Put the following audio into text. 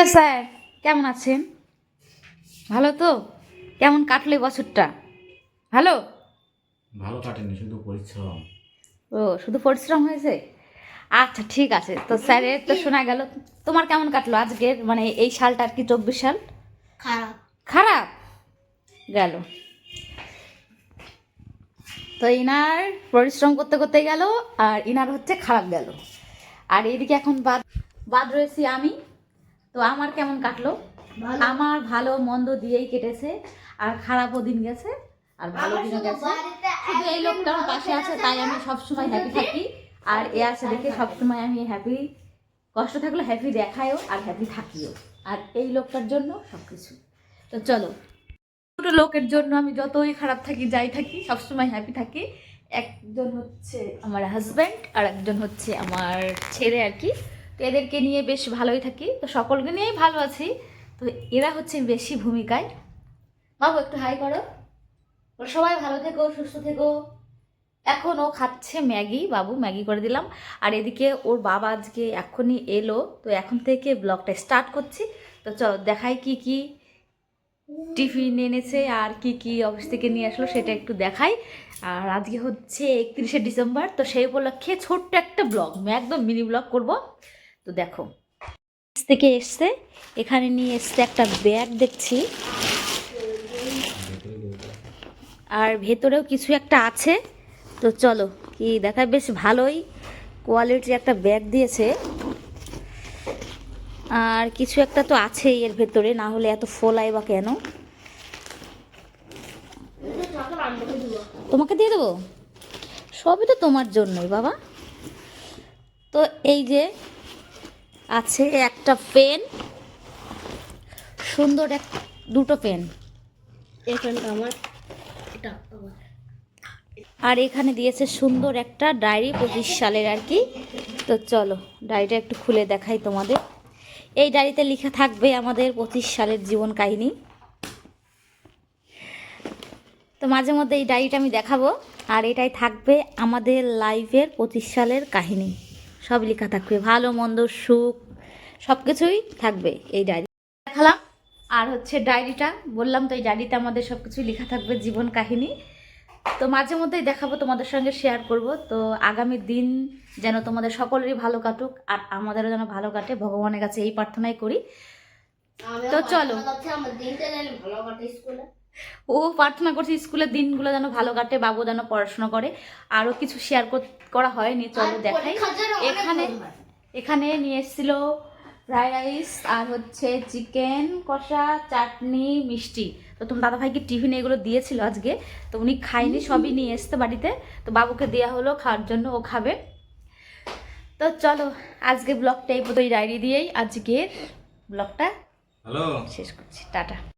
Hello sir কেমন আছেন? ভালো তো? কেমন কাটলো বছরটা? ভালো? ভালো কাটেনি শুধু পরিশ্রম। ও শুধু পরিশ্রম হয়েছে? আচ্ছা ঠিক আছে। তো স্যারের তো শোনা গেল তোমার কেমন কাটলো আজকের? মানে এই সালটা আর কি চব্বিশ সাল? খারাপ। খারাপ? গেল। তো ইনার পরিশ্রম করতে করতে গেল আর ইনার হচ্ছে খারাপ গেল। আর এইদিকে এখন বাদ বাদ রয়েছি আমি। তো আমার কেমন কাটলো? আমার ভালো মন্দ দিয়েই কেটেছে আর খারাপও দিন গেছে আর ভালো দিনও গেছে। শুধু এই লোকটা আমার পাশে আছে তাই আমি সবসময় হ্যাপি থাকি। আর এ আছে দেখে সবসময় আমি হ্যাপি কষ্ট থাকলে হ্যাপি দেখায়ও আর হ্যাপি থাকিও। আর এই লোকটার জন্য সব কিছু তো চলো দুটো লোকের জন্য আমি যতই খারাপ থাকি যাই থাকি সবসময় হ্যাপি থাকি। একজন হচ্ছে আমার হাজব্যান্ড আর একজন হচ্ছে আমার ছেলে আর কি। তো এদেরকে নিয়ে বেশ ভালোই থাকি। তো সকলকে নিয়েই ভালো আছি। তো এরা হচ্ছে বেশি ভূমিকায়। বাবু, একটু হাই করো। সবাই ভালো থেকো, সুস্থ থেকো। এখন ও খাচ্ছে ম্যাগি, বাবু ম্যাগি করে দিলাম। আর এদিকে ওর বাবা আজকে এখনই এলো। তো এখন থেকে ব্লগটা স্টার্ট করছি। তো চল, দেখাই কি কি টিফিন এনেছে আর কি কি অফিস থেকে নিয়ে আসলো সেটা একটু দেখাই। আর আজকে হচ্ছে একত্রিশে ডিসেম্বর, তো সেই উপলক্ষে ছোট্ট একটা ব্লগ। একদম মিনি ব্লগ করব। তো দেখো। থেকে এসছে। এখানে নিয়ে এসছে একটা ব্যাগ দেখছি। আর ভেতরেও কিছু একটা আছে। তো চলো, কি দেখা, বেশ ভালোই কোয়ালিটির একটা ব্যাগ দিয়েছে। আর কিছু একটা তো আছেই এর ভেতরে, না হলে এত ফোলাই বা কেন? তোমাকে দিয়ে দেবো? সবই তো তোমার জন্যই, বাবা। তো এই যে আছে একটা পেন সুন্দর এক দুটো পেন। আমার এটা আর এখানে দিয়েছে সুন্দর একটা ডায়েরি পঁচিশ সালের আর কি। তো চলো ডায়েরিটা একটু খুলে দেখাই তোমাদের। এই ডায়েরিতে লেখা থাকবে আমাদের পঁচিশ সালের জীবন কাহিনী। তো মাঝে মধ্যে এই ডায়েরিটা আমি দেখাবো আর এটাই থাকবে আমাদের লাইফের পঁচিশ সালের কাহিনী। সব লেখা থাকবে ভালো মন্দ সুখ সব কিছুই থাকবে এই ডায়েরি দেখালাম আর হচ্ছে ডায়েরিটা বললাম তো এই ডায়েরিতে আমাদের সব কিছুই লেখা থাকবে জীবন কাহিনী। তো মাঝে মধ্যেই দেখাবো তোমাদের সঙ্গে শেয়ার করব। তো আগামী দিন যেন তোমাদের সকলেরই ভালো কাটুক আর আমাদেরও যেন ভালো কাটে ভগবানের কাছে এই প্রার্থনাই করি। তো চলো। ও প্রার্থনা করছি স্কুলের দিনগুলো যেন ভালো কাটে বাবু যেন পড়াশোনা করে। আরও কিছু শেয়ার করা হয়নি চলো দেখাই। এখানে এখানে নিয়ে এসেছিল ফ্রাইড রাইস আর হচ্ছে চিকেন কষা চাটনি মিষ্টি। তো তোমার দাদাভাইকে টিফিন এগুলো দিয়েছিল আজকে। তো উনি খায়নি সবই নিয়ে এসছে বাড়িতে। তো বাবুকে দেওয়া হলো খাওয়ার জন্য ও খাবে। তো চলো আজকে ব্লগটা এই পর্যন্ত ডায়েরি দিয়েই আজকের ব্লগটা শেষ করছি। টাটা।